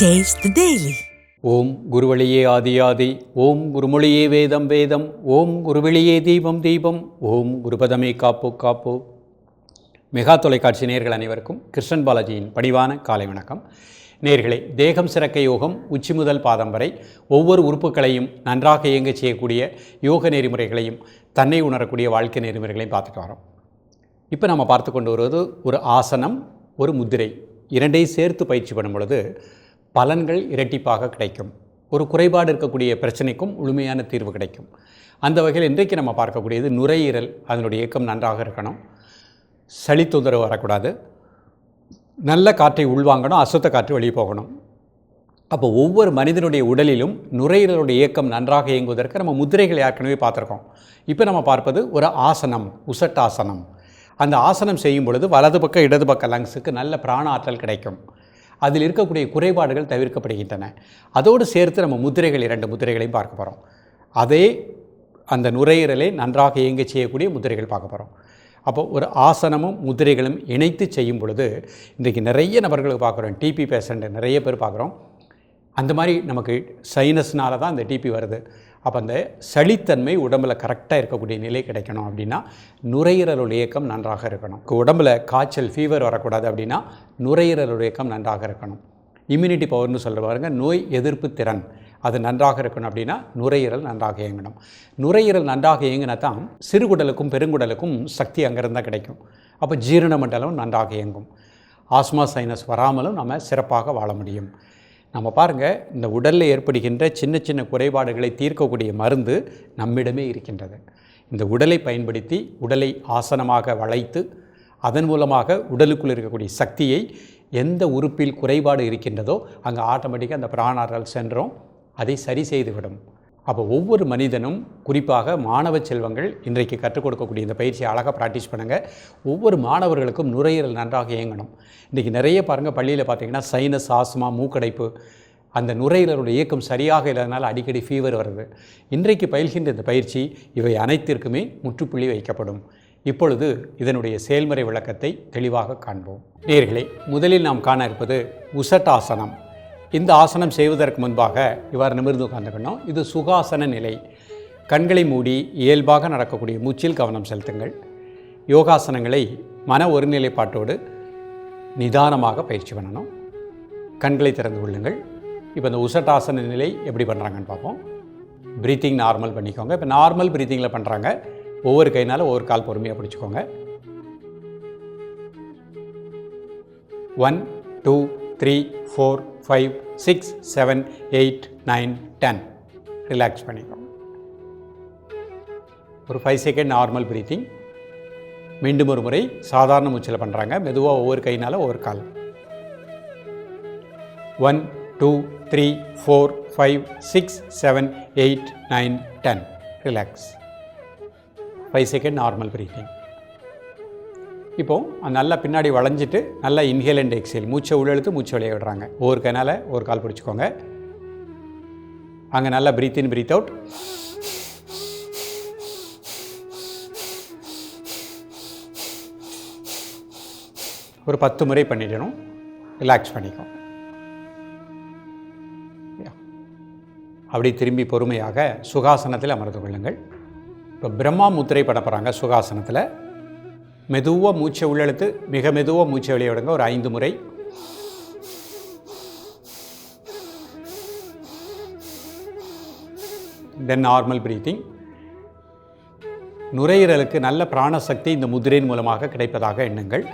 Taste daily ஓம் குருவழியே ஆதியாதி ஓம் குருமொழியே வேதம் வேதம் ஓம் குருவெளியே தீபம் தீபம் ஓம் குருபதமே காப்பு காப்பு. மெகா தொலைக்காட்சி நேர்கள் அனைவருக்கும் கிருஷ்ணன் பாலாஜியின் பணிவான காலை வணக்கம். நேர்களே தேகம் சிறக்க யோகம் உச்சி முதல் பாதம் வரை ஒவ்வொரு உறுப்புகளையும் நன்றாக இயங்கச் செய்யக்கூடிய யோக நெறிமுறைகளையும் தன்னை உணரக்கூடிய வாழ்க்கை நெறிமுறைகளையும் பார்த்துட்டு வரோம். இப்போ நம்ம பார்த்து கொண்டு வருவது ஒரு ஆசனம் ஒரு முத்திரை இரண்டையும் சேர்த்து பயிற்சி பண்ணும் பொழுது பலன்கள் இரட்டிப்பாக கிடைக்கும். ஒரு குறைபாடு இருக்கக்கூடிய பிரச்சனைக்கும் முழுமையான தீர்வு கிடைக்கும். அந்த வகையில் இன்றைக்கு நம்ம பார்க்கக்கூடியது நுரையீரல் அதனுடைய இயக்கம் நன்றாக இருக்கணும். சளி தொந்தரவு வரக்கூடாது. நல்ல காற்றை உள்வாங்கணும் அசுத்த காற்று வெளியே போகணும். அப்போ ஒவ்வொரு மனிதனுடைய உடலிலும் நுரையீரலுடைய இயக்கம் நன்றாக இயங்குவதற்கு நம்ம முதிரைகளை ஏற்கனவே பார்த்துருக்கோம். இப்போ நம்ம பார்ப்பது ஒரு ஆசனம் உசட்டாசனம். அந்த ஆசனம் செய்யும் பொழுது வலது பக்கம் இடது பக்க லங்ஸுக்கு நல்ல பிராண ஆற்றல் கிடைக்கும். அதில் இருக்கக்கூடிய குறைபாடுகள் தவிர்க்கப்படுகின்றன. அதோடு சேர்த்து நம்ம முதிரைகள் இரண்டு முதிரைகளையும் பார்க்க போகிறோம் அதே அந்த நுரையீரலை நன்றாக இயங்க செய்யக்கூடிய முத்திரைகள் பார்க்க போகிறோம் அப்போ ஒரு ஆசனமும் முதிரைகளும் இணைத்து செய்யும் பொழுது இன்றைக்கு நிறைய நபர்களுக்கு பார்க்குறோம். டிபி பேஷண்ட்டு நிறைய பேர் பார்க்குறோம். அந்த மாதிரி நமக்கு சைனஸ்னால தான் இந்த டிபி வருது. அப்போ அந்த சளித்தன்மை உடம்பில் கரெக்டாக இருக்கக்கூடிய நிலை கிடைக்கணும் அப்படின்னா நுரையீரல் இயக்கம் நன்றாக இருக்கணும். உடம்பில் காய்ச்சல் ஃபீவர் வரக்கூடாது அப்படின்னா நுரையீரல் இயக்கம் நன்றாக இருக்கணும். இம்யூனிட்டி பவர்னு சொல்ல பாருங்க நோய் எதிர்ப்பு திறன். அது நன்றாக இருக்கணும் அப்படின்னா நுரையீரல் நன்றாக இயங்கணும். நுரையீரல் நன்றாக இயங்கினா தான் சிறுகுடலுக்கும் பெருங்குடலுக்கும் சக்தி அங்கேருந்து தான் கிடைக்கும். அப்போ ஜீரண மண்டலம் நன்றாக இயங்கும். ஆஸ்மா சைனஸ் வராமலும் நம்ம சிறப்பாக வாழ முடியும். நம்ம பாருங்கள் இந்த உடலில் ஏற்படுகின்ற சின்ன சின்ன குறைபாடுகளை தீர்க்கக்கூடிய மருந்து நம்மிடமே இருக்கின்றது. இந்த உடலை பயன்படுத்தி உடலை ஆசனமாக வளைத்து அதன் மூலமாக உடலுக்குள் இருக்கக்கூடிய சக்தியை எந்த உறுப்பில் குறைபாடு இருக்கின்றதோ அங்கே ஆட்டோமேட்டிக்காக அந்த பிராணாற்றல் சென்றோம் அதை சரி செய்துவிடும். அப்போ ஒவ்வொரு மனிதனும் குறிப்பாக மாணவ செல்வங்கள் இன்றைக்கு கற்றுக் கொடுக்கக்கூடிய இந்த பயிற்சியை அழகாக ப்ராக்டிஸ் பண்ணுங்கள் ஒவ்வொரு மாணவர்களுக்கும் நுரையீரல் நன்றாக இயங்கணும். இன்றைக்கி நிறைய பாருங்கள் பள்ளியில் பார்த்தீங்கன்னா சைனஸ் ஆஸ்மா மூக்கடைப்பு அந்த நுரையீரலுடைய இயக்கம் சரியாக இல்லாதனால அடிக்கடி ஃபீவர் வருது. இன்றைக்கு பயில்கின்ற இந்த பயிற்சி இவை அனைத்திற்குமே முற்றுப்புள்ளி வைக்கப்படும். இப்பொழுது இதனுடைய செயல்முறை விளக்கத்தை தெளிவாக காண்போம். நேர்களே முதலில் நாம் காண இருப்பது உசட்டாசனம். இந்த ஆசனம் செய்வதற்கு முன்பாக இவ்வாறு நிமிர்ந்து உட்கார்ந்துக்கணும். இது சுகாசன நிலை. கண்களை மூடி இயல்பாக நடக்கக்கூடிய மூச்சில் கவனம் செலுத்துங்கள். யோகாசனங்களை மன ஒருநிலைப்பாட்டோடு நிதானமாக பயிற்சி பண்ணணும். கண்களை திறந்து கொள்ளுங்கள். இப்போ இந்த உசட்டாசன நிலை எப்படி பண்ணுறாங்கன்னு பார்ப்போம். ப்ரீத்திங் நார்மல் பண்ணிக்கோங்க. இப்போ நார்மல் ப்ரீத்திங்கில் பண்ணுறாங்க. ஒவ்வொரு கைனால் ஒவ்வொரு கால் பொறுமையாக பிடிச்சிக்கோங்க. One two three four five six seven eight nine ten relax பண்ணிக்கோங்க ஒரு ஃபைவ் செகண்ட் நார்மல் ப்ரீத்திங் மீண்டும் ஒரு முறை சாதாரண மூச்சில் பண்ணுறாங்க மெதுவாக ஒவ்வொரு கையினால் ஒவ்வொரு கால். One two three four five six seven eight nine ten relax five second normal breathing இப்போது நல்லா பின்னாடி வளைஞ்சிட்டு நல்லா இன்ஹேல் அண்ட் எக்ஸேல் மூச்சை உள்ளெழுத்து மூச்சை வெளியே விடுறாங்க. ஒவ்வொரு கனால ஒரு கால் பிடிச்சிக்கோங்க. அங்கே நல்லா ப்ரீத் இன் ப்ரீத் அவுட் ஒரு பத்து முறை பண்ணிடணும். ரிலாக்ஸ் பண்ணிக்கோ. அப்படி திரும்பி பொறுமையாக சுகாசனத்தில் அமர்ந்து கொள்ளுங்கள். இப்போ பிரம்மா முத்திரை பண்ண போகிறாங்க சுகாசனத்தில். மெதுவாக மூச்சை உள்ளெழுத்து மிக மெதுவாக மூச்சை வெளியே விடுங்க. ஒரு ஐந்து முறை. தென் நார்மல் பிரீத்திங் நுரையீரலுக்கு நல்ல பிராணசக்தி இந்த முதிரையின் மூலமாக கிடைப்பதாக எண்ணுங்கள்.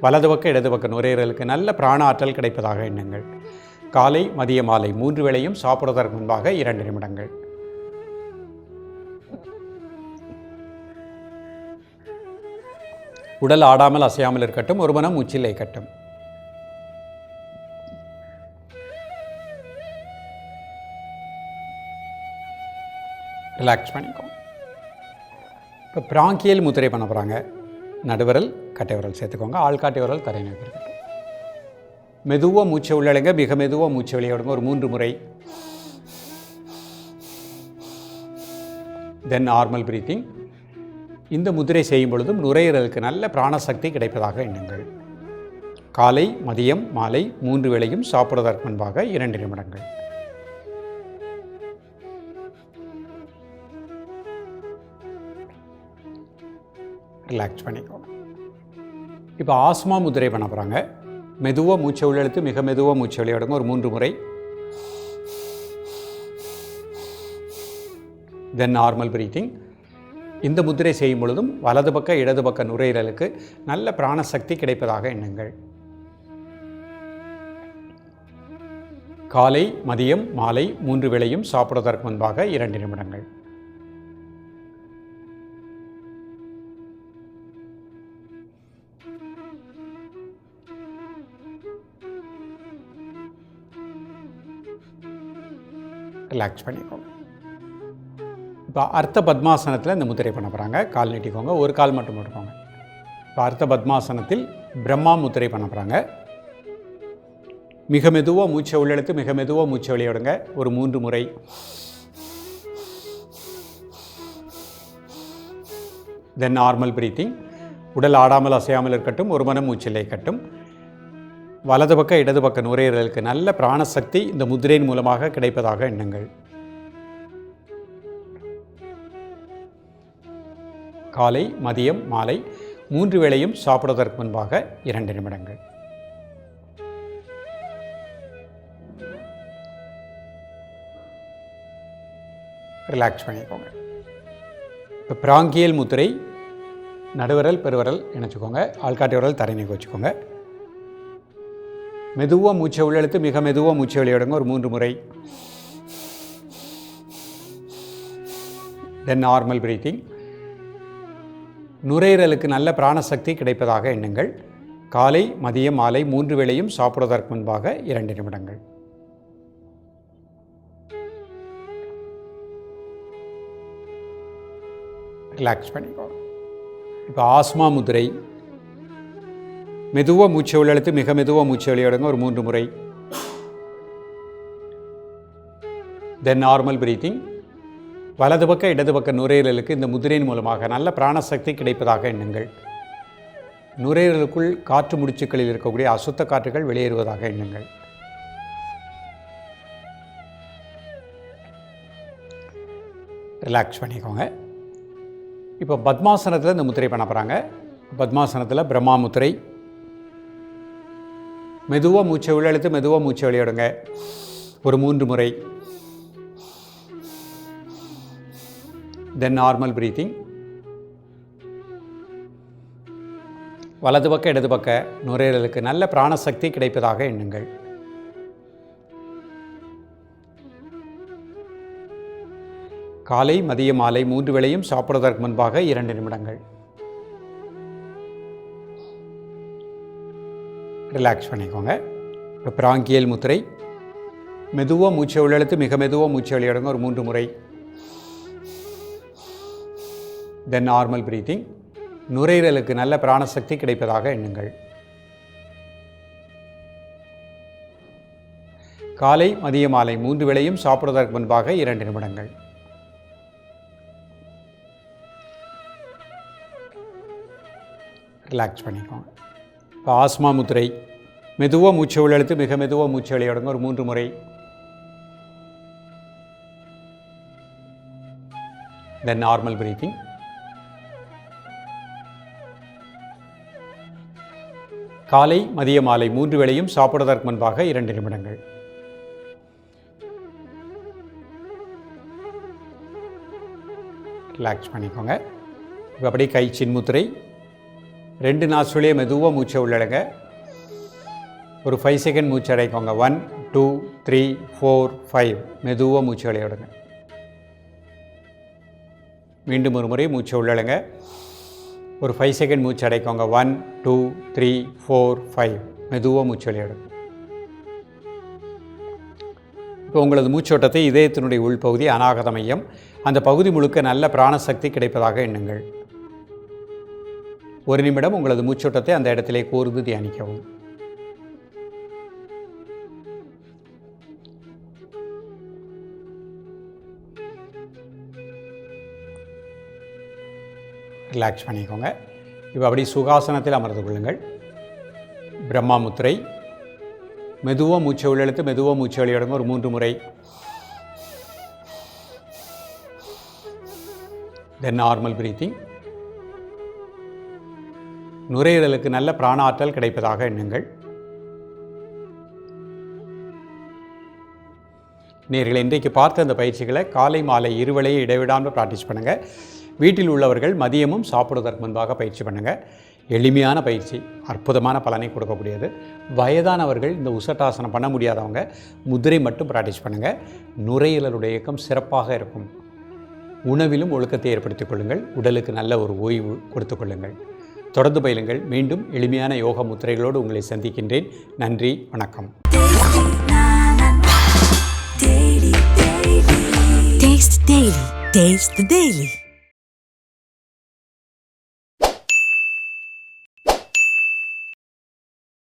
வலது பக்க இடது பக்க நுரையீரலுக்கு நல்ல பிராண ஆற்றல் கிடைப்பதாக எண்ணுங்கள். காலை மதிய மாலை மூன்று வேளையும் சாப்பிடுவதற்கு முன்பாக இரண்டு நிமிடங்கள். உடல் ஆடாமல் அசையாமல் இருக்கட்டும் ஒரு மனம் மூச்சில் கட்டும் ரிலாக்ஸ் பண்ணிக்கோ. இப்போ பிராங்கியல் முத்திரை பண்ண போகிறாங்க நடுவரல் கட்டை விரல் சேர்த்துக்கோங்க ஆள்காட்டி விரல் தரை நோக்கி இருக்கட்டும். மெதுவாக மூச்சை உள்ளடங்க மிக மெதுவாக மூச்சை வெளியே ஒரு மூன்று முறை. தென் நார்மல் பிரீத்திங் இந்த முதிரை செய்யும் பொழுதும் நுரையீரலுக்கு நல்ல பிராணசக்தி கிடைப்பதாக எண்ணுங்கள். காலை மதியம் மாலை மூன்று வேளையும் சாப்பிடுவதற்கு முன்பாக இரண்டு நிமிடங்கள். ரிலாக்ஸ் பண்ணிக்கோங்க இப்போ ஆஸ்மா முதிரை பண்ண போகிறாங்க மெதுவாக மூச்சை உள்ளெழுத்து மிக மெதுவாக மூச்சை விளையாடுங்க. ஒரு மூன்று முறை. தென் நார்மல் பிரீத்திங் இந்த முத்திரை செய்யும் பொழுதும் வலது பக்க இடது பக்க நுரையீரலுக்கு நல்ல பிராணசக்தி கிடைப்பதாக எண்ணுங்கள். காலை மதியம் மாலை மூன்று வேளையும் சாப்பிடுவதற்கு முன்பாக இரண்டு நிமிடங்கள். ரிலாக்ஸ் பண்ணிக்கோங்க. இப்போ அர்த்த பத்மாசனத்தில் இந்த முத்திரை பண்ண போகிறாங்க கால் நீட்டிக்கோங்க. ஒரு கால் மட்டும் போட்டுக்கோங்க. இப்போ அர்த்த பத்மாசனத்தில் பிரம்மா முத்திரை பண்ண போகிறாங்க மிக மெதுவாக மூச்சை உள்ளெடுத்து மிக மெதுவாக மூச்சை வெளியிடுங்க. ஒரு மூன்று முறை. தென் நார்மல் பிரீத்திங் உடல் ஆடாமல் அசையாமல் இருக்கட்டும். ஒரு மனம் மூச்சலை கட்டும் வலது பக்க இடது பக்க நுரையீரலுக்கு நல்ல பிராணசக்தி இந்த முதிரையின் மூலமாக கிடைப்பதாக எண்ணுங்கள். காலை மதியம் மாலை மூன்று வேளையும் சாப்பிடுவதற்கு முன்பாக இரண்டு நிமிடங்கள். ரிலாக்ஸ் பண்ணிக்கோங்க. இப்போ பிராங்கியல் முத்திரை நடுவரல் பெருவரல் இணைச்சிக்கோங்க. ஆள்காட்டி விரல் தரை வச்சுக்கோங்க. மெதுவாக மூச்சை உள்ளெழுத்து மிக மெதுவாக மூச்சை வெளியிடுங்க ஒரு மூன்று முறை. தென் நார்மல் பிரீத்திங் நுரையீரலுக்கு நல்ல பிராணசக்தி கிடைப்பதாக எண்ணுங்கள். காலை மதியம் மாலை மூன்று வேளையும் சாப்பிடுவதற்கு முன்பாக இரண்டு நிமிடங்கள். ரிலாக்ஸ் பண்ணிக்கோங்க. இப்போ ஆஸ்மா முதிரை. மெதுவாக மூச்சை உள்ளெழுத்து மிக மெதுவாக மூச்சை வெளியிடுங்க ஒரு மூன்று முறை. தென் நார்மல் பிரீத்திங் வலது பக்க இடது பக்க நுரையீரலுக்கு இந்த முதிரையின் மூலமாக நல்ல பிராணசக்தி கிடைப்பதாக எண்ணுங்கள். நுரையீரலுக்குள் காற்று முடிச்சுக்களில் இருக்கக்கூடிய அசுத்த காற்றுகள் வெளியேறுவதாக எண்ணுங்கள். ரிலாக்ஸ் பண்ணிக்கோங்க. இப்போ பத்மாசனத்தில் இந்த முத்திரை பண்ண போகிறாங்க பத்மாசனத்தில் பிரம்மா முத்திரை. மெதுவாக மூச்சை உள்ளெழுத்து மெதுவாக மூச்சை வெளியிடுங்க. ஒரு மூன்று முறை. தென் நார்மல் பிரீத்திங் வலது பக்க இடது பக்க நுரையீரலுக்கு நல்ல பிராணசக்தி கிடைப்பதாக எண்ணுங்கள். காலை மதிய மாலை மூன்று வேளையும் சாப்பிடுவதற்கு முன்பாக இரண்டு நிமிடங்கள். ரிலாக்ஸ் பண்ணிக்கோங்க. இப்போ பிராங்கியல் முத்திரை. மெதுவாக மூச்சை உள்ளெழுத்து மிக மெதுவாக மூச்சை வெளியிடுங்க ஒரு மூன்று முறை. தென் நார்மல் பிரீத்திங் நுரையீரலுக்கு நல்ல பிராணசக்தி கிடைப்பதாக எண்ணுங்கள். காலை மதிய மாலை மூன்று வேளையும் சாப்பிடுவதற்கு முன்பாக இரண்டு நிமிடங்கள். ரிலாக்ஸ் பண்ணிக்கோங்க. இப்போ ஆஸ்மா முத்திரை. மெதுவாக மூச்சு உள்ளெழுத்து மிக மெதுவாக மூச்சு வெளியிடுங்க ஒரு மூன்று முறை. தென் நார்மல் பிரீத்திங் காலை மதிய மாலை மூன்று வேளையும் சாப்பிடுவதற்கு முன்பாக இரண்டு நிமிடங்கள். ரிலாக்ஸ் பண்ணிக்கோங்க. இப்போ அப்படியே கை சின்முத்திரை ரெண்டு நாசுலேயே மெதுவாக மூச்சை உள்ளடங்க. ஒரு ஃபைவ் செகண்ட் மூச்சு அடைக்கோங்க. One two three four five மெதுவாக மூச்சு விளையாடுங்க மீண்டும் ஒரு முறை மூச்சை உள்ளடங்க. ஒரு ஃபைவ் செகண்ட் மூச்சு அடைக்கோங்க one two three four five மெதுவாக மூச்சு விளையாடுங்க இப்போ உங்களது மூச்சோட்டத்தை இதயத்தினுடைய உள்பகுதி அநாகத மையம். அந்த பகுதி முழுக்க நல்ல பிராணசக்தி கிடைப்பதாக எண்ணுங்கள். ஒரு நிமிடம் உங்களது மூச்சோட்டத்தை அந்த இடத்திலே கூர்ந்து தியானிக்கவும். ரிலாக்ஸ் பண்ணிக்கோங்க. இப்போ அப்படி சுகாசனத்தில் அமர்ந்து கொள்ளுங்கள். பிரம்மா முத்திரை மெதுவாக மூச்சை உள்ளெழுத்து மெதுவாக மூச்சை வெளியிடுங்க ஒரு மூன்று முறை. தென் நார்மல் பிரீத்திங் நுரையீரலுக்கு நல்ல பிராண ஆற்றல் கிடைப்பதாக எண்ணுங்கள். நேர்கள் இன்றைக்கு பார்த்த அந்த பயிற்சிகளை காலை மாலை இருவேளையும் இடைவிடாமல் ப்ராக்டிஸ் பண்ணுங்கள் வீட்டில் உள்ளவர்கள் மதியமும் சாப்பிடுவதற்கு முன்பாக பயிற்சி பண்ணுங்கள் எளிமையான பயிற்சி அற்புதமான பலனை கொடுக்கக்கூடியது. வயதானவர்கள் இந்த உசட்டாசனம் பண்ண முடியாதவங்க முதிரை மட்டும் ப்ராக்டிஸ் பண்ணுங்கள் நுரையீரலுடைய இயக்கம் சிறப்பாக இருக்கும். உணவிலும் ஒழுக்கத்தை ஏற்படுத்திக் கொள்ளுங்கள். உடலுக்கு நல்ல ஒரு ஓய்வு கொடுத்துக் கொள்ளுங்கள். தொடர்ந்து பயிலுங்கள். மீண்டும் எளிமையான யோக முத்திரைகளோடு உங்களை சந்திக்கின்றேன். நன்றி வணக்கம். Taste Daily. Taste the Daily.